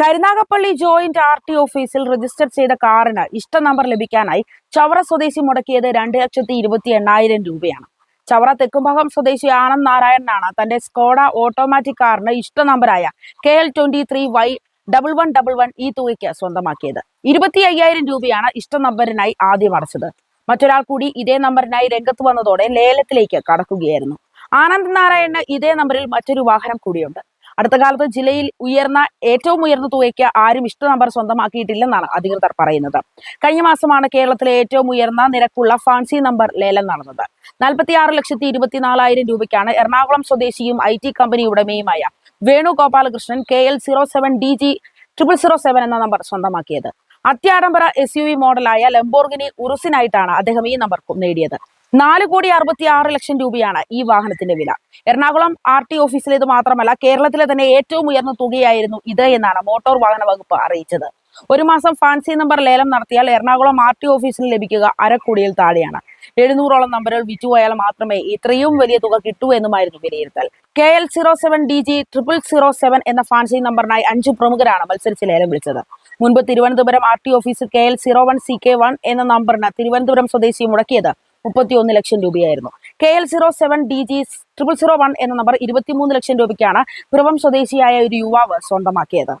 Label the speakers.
Speaker 1: Karunagappally joint R T ഓഫീസിൽ register ചെയ്ത കാറിന് ഇഷ്ട നമ്പർ ലഭിക്കാനായി ചവറ സ്വദേശി മുടക്കിയത് രണ്ട് ലക്ഷത്തി ഇരുപത്തി എണ്ണായിരം രൂപയാണ്. ചവറ തെക്കുംഭാഗം സ്വദേശി ആനന്ദ് നാരായണനാണ്. തന്റെ സ്കോഡ ഓട്ടോമാറ്റിക് കാറിന് ഇഷ്ട നമ്പറായ K L twenty three Y double one double one ഈ തുകയ്ക്ക് സ്വന്തമാക്കിയത്. ഇരുപത്തി അയ്യായിരം രൂപയാണ് ഇഷ്ട നമ്പറിനായി ആദ്യം അടച്ചത്. മറ്റൊരാൾ കൂടി ഇതേ നമ്പറിനായി രംഗത്ത് വന്നതോടെ ലേലത്തിലേക്ക് കടക്കുകയായിരുന്നു. ആനന്ദ് നാരായണന് ഇതേ നമ്പറിൽ മറ്റൊരു വാഹനം കൂടിയുണ്ട്. അടുത്ത കാലത്ത് ജില്ലയിൽ ഉയർന്ന ഏറ്റവും ഉയർന്ന തുകയ്ക്ക് ആരും ഇഷ്ട നമ്പർ സ്വന്തമാക്കിയിട്ടില്ലെന്നാണ് അധികൃതർ പറയുന്നത്. കഴിഞ്ഞ മാസമാണ് കേരളത്തിലെ ഏറ്റവും ഉയർന്ന നിരക്കുള്ള ഫാൻസി നമ്പർ ലേലം നടന്നത്. നാൽപ്പത്തി ആറ് ലക്ഷത്തി ഇരുപത്തിനാലായിരം രൂപയ്ക്കാണ് എറണാകുളം സ്വദേശിയും I T company ഉടമയുമായ Venu Gopalakrishnan K L zero seven D G triple zero seven എന്ന നമ്പർ സ്വന്തമാക്കിയത്. അത്യാഡംബര എസ് യു വി മോഡലായ ലംബോർഗിനി ഉറുസിനായിട്ടാണ് അദ്ദേഹം ഈ നമ്പർ നേടിയത്. നാല് കോടി അറുപത്തി ആറ് ലക്ഷം രൂപയാണ് ഈ വാഹനത്തിന്റെ വില. എറണാകുളം ആർ ടി ഓഫീസിലേത് മാത്രമല്ല കേരളത്തിലെ തന്നെ ഏറ്റവും ഉയർന്ന തുകയായിരുന്നു ഇത് എന്നാണ് മോട്ടോർ വാഹന വകുപ്പ് അറിയിച്ചത്. ഒരു മാസം ഫാൻസി നമ്പർ ലേലം നടത്തിയാൽ എറണാകുളം ആർ ടി ഓഫീസിന് ലഭിക്കുക അരക്കോടിയിൽ താഴെയാണ്. എഴുന്നൂറോളം നമ്പറുകൾ വിറ്റുപോയാൽ മാത്രമേ ഇത്രയും വലിയ തുക കിട്ടൂ എന്നുമായിരുന്നു വിലയിരുത്തൽ. K L zero seven D G triple zero seven എന്ന ഫാൻസി നമ്പറിനായി അഞ്ച് പ്രമുഖരാണ് മത്സരിച്ച് ലേലം വിളിച്ചത്. മുൻപ് തിരുവനന്തപുരം ആർ ടി ഓഫീസിൽ K L zero one C K one എന്ന നമ്പറിന് തിരുവനന്തപുരം സ്വദേശി മുടക്കിയത് മുപ്പത്തിയൊന്ന് ലക്ഷം രൂപയായിരുന്നു. K L zero seven D G triple zero one എന്ന നമ്പർ ഇരുപത്തിമൂന്ന് ലക്ഷം രൂപയ്ക്കാണ് പിറവം സ്വദേശിയായ ഒരു യുവാവ് സ്വന്തമാക്കിയത്.